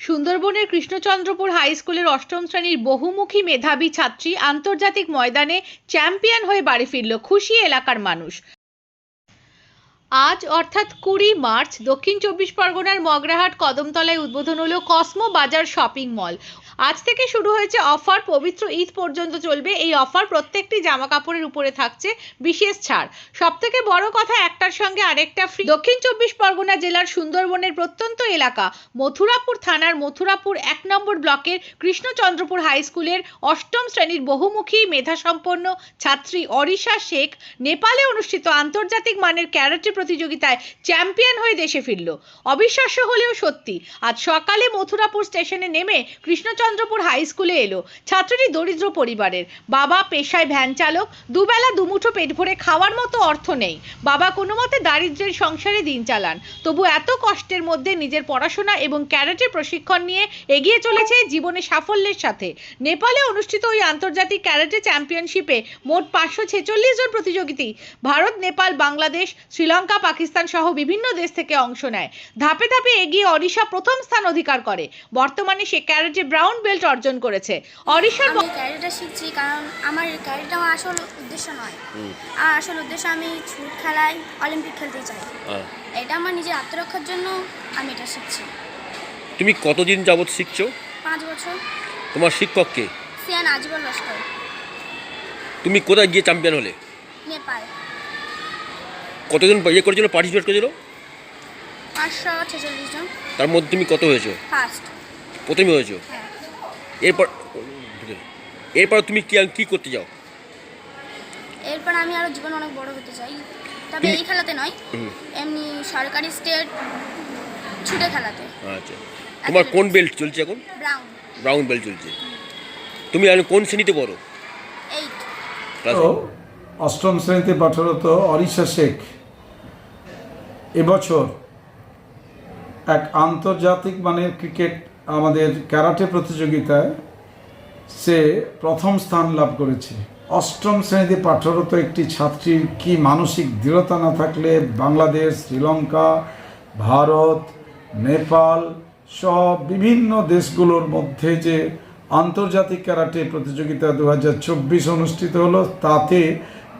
সুন্দরবনের কৃষ্ণচন্দ্রপুর হাই স্কুলের অষ্টম শ্রেণির বহুমুখী মেধাবী ছাত্রী আন্তর্জাতিক ময়দানে চ্যাম্পিয়ন হয়ে বাড়ি ফিরল খুশি এলাকার মানুষ। আজ অর্থাৎ কুড়ি মার্চ, দক্ষিণ চব্বিশ পরগনার মগরাহাট কদমতলায় উদ্বোধন হলো কসমো বাজার শপিং মল। আজ থেকে শুরু হয়েছে অফার, পবিত্র ঈদ পর্যন্ত চলবে। এই অফার প্রত্যেকটি জামা কাপড়ের উপরে থাকছে বিশেষ ছাড়। সব থেকে বড় কথা একটার সঙ্গে আরেকটা ফ্রি দক্ষিণ চব্বিশ পরগনা জেলার সুন্দরবনের প্রত্যন্ত এলাকা, মথুরাপুর থানার মথুরাপুর এক নম্বর ব্লকের কৃষ্ণচন্দ্রপুর হাই স্কুলের অষ্টম শ্রেণির বহুমুখী মেধাসম্পন্ন ছাত্রী অরিশা শেখ, নেপালে অনুষ্ঠিত আন্তর্জাতিক মানের ক্যারাটে প্রতিযোগিতায় চ্যাম্পিয়ন হয়ে দেশে ফিরল। অবিশ্বাস্য হলেও সত্যি, আজ সকালে মথুরাপুর স্টেশনে নেমে কৃষ্ণচন্দ্রপুর হাই স্কুলে এলো ছাত্রটি দরিদ্র পরিবারের। বাবা পেশায় ভ্যান চালক, দুবেলা দুমুঠো পেট ভরে খাওয়ার মতো অর্থ নেই। বাবা কোনো মতে দারিদ্র্যের সংসারে দিন চালান। তবু এত কষ্টের মধ্যে নিজের পড়াশোনা এবং ক্যারাটে প্রশিক্ষণ নিয়ে এগিয়ে চলেছে জীবনে সাফল্যের সাথে। নেপালে অনুষ্ঠিত ওই আন্তর্জাতিক ক্যারাটে চ্যাম্পিয়নশিপে মোট পাঁচশো ছেচল্লিশ জন প্রতিযোগিতা ভারত, নেপাল, বাংলাদেশ, শ্রীলঙ্কা পাকিস্তান সহ বিভিন্ন দেশ থেকে অংশ নেয়। ধাপে ধাপে এগিয়ে অরিশা প্রথম স্থান অধিকার করে। বর্তমানে সে ক্যারেটে ব্রাউন বেল্ট অর্জন করেছে। অরিশার আমি ক্যারিটা শিখছি কারণ আমার ক্যারিটা আমার আসল উদ্দেশ্য নয়। আর আসল উদ্দেশ্য আমি ছুট খেলায় অলিম্পিক খেলতে চাই। হ্যাঁ। এটা আমার নিজের আত্মরক্ষার জন্য আমি এটা শিখছি। তুমি কতদিন যাবৎ শিখছো? পাঁচ বছর। তোমার শিক্ষককে সিয়ান আজীবন লস্কর। তুমি কোথায় গিয়ে চ্যাম্পিয়ন হলে? নেপাল। কতজন ইয়ে করেছিল পার্টিসিপেট করেছিল? পাঁচশো ছেচল্লিশ জন। তার মধ্যে তুমি কত হয়েছো? ফার্স্ট প্রথমে হয়েছো? হ্যাঁ। এরপর এরপর তুমি কি কি করতে যাও এরপর আমি আরও জীবনে অনেক বড় হতে চাই। তবে এই খেলাতে নয় এমনি সরকারি স্টেট ছুটে খেলাতে। আচ্ছা। তোমার কোন বেল্ট চলছে এখন? ব্রাউন ব্রাউন বেল্ট চলছে। তুমি এখন কোন শ্রেণীতে পড়ো? অষ্টম শ্রেণীতে পাঠরত অরিশা শেখ। এবছর এক আন্তর্জাতিক মানের ক্রিকেট আমাদের ক্যারাটে প্রতিযোগিতায় সে প্রথম স্থান লাভ করেছে। অষ্টম শ্রেণীতে পাঠরত একটি ছাত্রীর কি মানসিক দৃঢ়তা না থাকলে বাংলাদেশ, শ্রীলঙ্কা, ভারত, নেপাল সব বিভিন্ন দেশগুলোর মধ্যে যে আন্তর্জাতিক ক্যারাটে প্রতিযোগিতা দু হাজার চব্বিশ অনুষ্ঠিত হলো, তাতে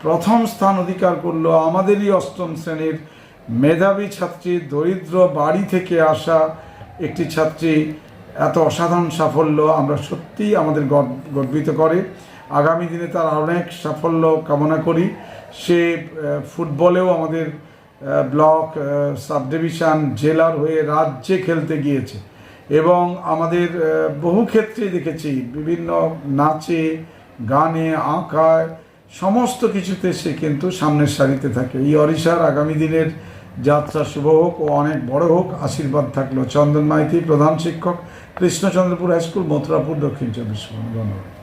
প্রথম স্থান অধিকার করল আমাদেরই অষ্টম শ্রেণির মেধাবী ছাত্রী দরিদ্র বাড়ি থেকে আসা একটি ছাত্রী এত অসাধারণ সাফল্য আমরা সত্যিই আমাদের গর্ব- গর্বিত করে। আগামী দিনে তার অনেক সাফল্য কামনা করি। সে ফুটবলেও আমাদের ব্লক সাব ডিভিশন জেলার হয়ে রাজ্যে খেলতে গিয়েছে। এবং আমাদের বহু ক্ষেত্রে দেখেছি বিভিন্ন নাচে, গানে, আঁকায় সমস্ত কিছুতে সে কিন্তু সামনের সারিতে থাকে। এই অরিশার আগামী দিনের যাত্রা শুভ হোক ও অনেক বড় হোক, আশীর্বাদ থাকল। চন্দন মাইতি প্রধান শিক্ষক, কৃষ্ণচন্দ্রপুর হাইস্কুল মথুরাপুর দক্ষিণ চব্বিশ পরগনা। ধন্যবাদ